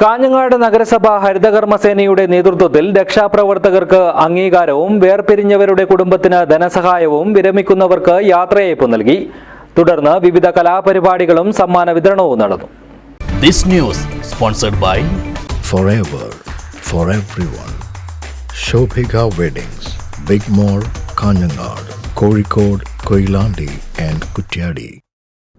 കാഞ്ഞങ്ങാട് നഗരസഭ ഹരിതകർമ്മസേനയുടെ നേതൃത്വത്തിൽ രക്ഷാപ്രവർത്തകർക്ക് അംഗീകാരവും വേർപിരിഞ്ഞവരുടെ കുടുംബത്തിന് ധനസഹായവും വിരമിക്കുന്നവർക്ക് യാത്രയയപ്പ് നൽകി തുടർന്ന് വിവിധ കലാപരിപാടികളും സമ്മാന വിതരണവും നടന്നു This news sponsored by forever for everyone. Shobhika Weddings, Big Mall, Kanyanad, Kozhikode, Koilandi and Kutyadi.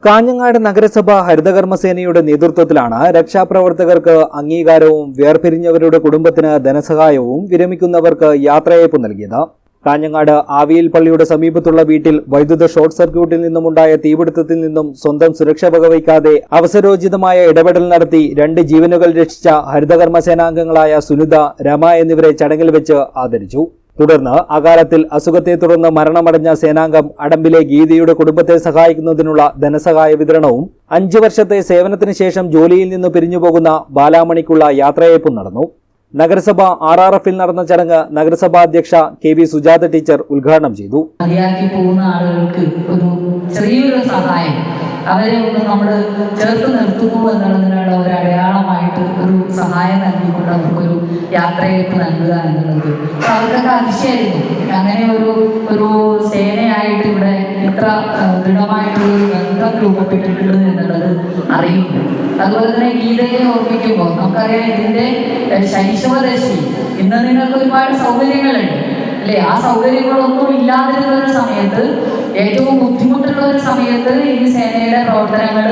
Kanhangad നഗരസഭ ഹരിതകർമ്മസേനയുടെ നേതൃത്വത്തിലാണ് രക്ഷാപ്രവർത്തകർക്ക് അംഗീകാരവും വേർപിരിഞ്ഞവരുടെ കുടുംബത്തിന് ധനസഹായവും വിരമിക്കുന്നവർക്ക് യാത്രയയപ്പ് നൽകിയത്. കാഞ്ഞങ്ങാട് ആവിയിൽ പള്ളിയുടെ സമീപത്തുള്ള വീട്ടിൽ വൈദ്യുത ഷോർട്ട് സർക്യൂട്ടിൽ നിന്നുമുണ്ടായ തീപിടുത്തത്തിൽ നിന്നും സ്വന്തം സുരക്ഷ വകവയ്ക്കാതെ അവസരോചിതമായ ഇടപെടൽ നടത്തി രണ്ട് ജീവനുകൾ രക്ഷിച്ച ഹരിതകർമ്മസേനാംഗങ്ങളായ സുനിത രമ എന്നിവരെ ചടങ്ങിൽ വെച്ച് ആദരിച്ചു. തുടർന്ന് അകാലത്തിൽ അസുഖത്തെ തുടർന്ന് മരണമടഞ്ഞ സേനാംഗം അടമ്പിലെ ഗീതയുടെ കുടുംബത്തെ സഹായിക്കുന്നതിനുള്ള ധനസഹായ വിതരണവും അഞ്ചു വർഷത്തെ സേവനത്തിന് ശേഷം ജോലിയിൽ നിന്ന് പിരിഞ്ഞുപോകുന്ന ബാലാമണിക്കുള്ള യാത്രയയപ്പും നടന്നു. നഗരസഭ ആർ ആർ എഫിൽ നടന്ന ചടങ്ങ് നഗരസഭാ അധ്യക്ഷ കെ വി സുജാത ടീച്ചർ ഉദ്ഘാടനം ചെയ്തു. പോകുന്ന ആളുകൾക്ക് ഒരു ചെറിയൊരു സഹായം. അവരെ ഒന്ന് നമ്മൾ ചേർത്ത് നിർത്തുന്നു എന്നുള്ളതിനുള്ള ഒരു അടയാളമായിട്ട് ഒരു സഹായം നൽകിക്കൊണ്ട് അവർക്കൊരു യാത്രയയപ്പ് നൽകുക എന്നുള്ളത്. അവർക്കൊക്കെ അതിശയായിരുന്നു. അങ്ങനെ ഒരു ഒരു സേനയായിട്ട് ഇവിടെ ഇത്ര ആ, ദൃഢമായിട്ടുള്ള ഒരു ബന്ധം രൂപപ്പെട്ടിട്ടുള്ളത് എന്നുള്ളത് അറിയുന്നു അതുപോലെ തന്നെ ഗീതയെ ഓർമ്മിക്കുമ്പോൾ നമുക്കറിയാം ഇതിന്റെ ശൈശവദശി. ഇന്ന് നിങ്ങൾക്ക് ഒരുപാട് സൗകര്യങ്ങളുണ്ട്. അല്ലേ? ആ സൗകര്യങ്ങളൊന്നും ഇല്ലാതിരുന്ന ഒരു സമയത്ത് ഏറ്റവും ബുദ്ധിമുട്ടുള്ള ഒരു സമയത്ത് ഈ സേനയുടെ പ്രവർത്തനങ്ങൾ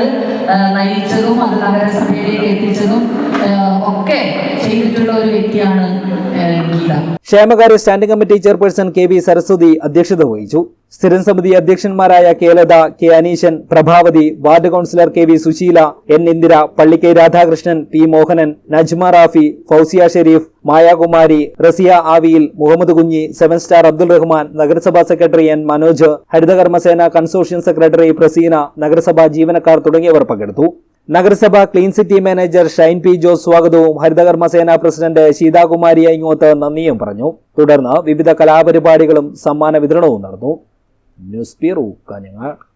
നയിച്ചതും അത് നഗരസഭയിലേക്ക് എത്തിച്ചതും ഒക്കെ ചെയ്തിട്ടുള്ള ഒരു വ്യക്തിയാണ് ഗീത. ക്ഷേമകാര്യ standing committee chairperson K V Saraswathi അധ്യക്ഷത വഹിച്ചു. സ്ഥിരം സമിതി അധ്യക്ഷന്മാരായ K Latha K Aneeshan Prabhavathi ward councillor K V Susheela N Indira Pallikkai Radhakrishnan P Mohanan Najma Rafi Fousiya Sherif Mayakumari Rasiya ആവിയിൽ മുഹമ്മദ് കുഞ്ഞി സെവൻ സ്റ്റാർ അബ്ദുൾ റഹ്മാൻ നഗരസഭാ സെക്രട്ടറി എൻ മനോജ് ഹരിതകർമ്മസേന consortium secretary Praseena നഗരസഭാ ജീവനക്കാർ തുടങ്ങിയവർ പങ്കെടുത്തു. നഗരസഭ clean city manager Shine P Jose സ്വാഗതവും. ഹരിതകർമ്മസേന പ്രസിഡന്റ് ശീതാകുമാരി അയിങ്ങോത്ത് നന്ദിയും പറഞ്ഞു. തുടർന്ന് വിവിധ കലാപരിപാടികളും സമ്മാന വിതരണവും നടന്നു. News bureau Kanhangad.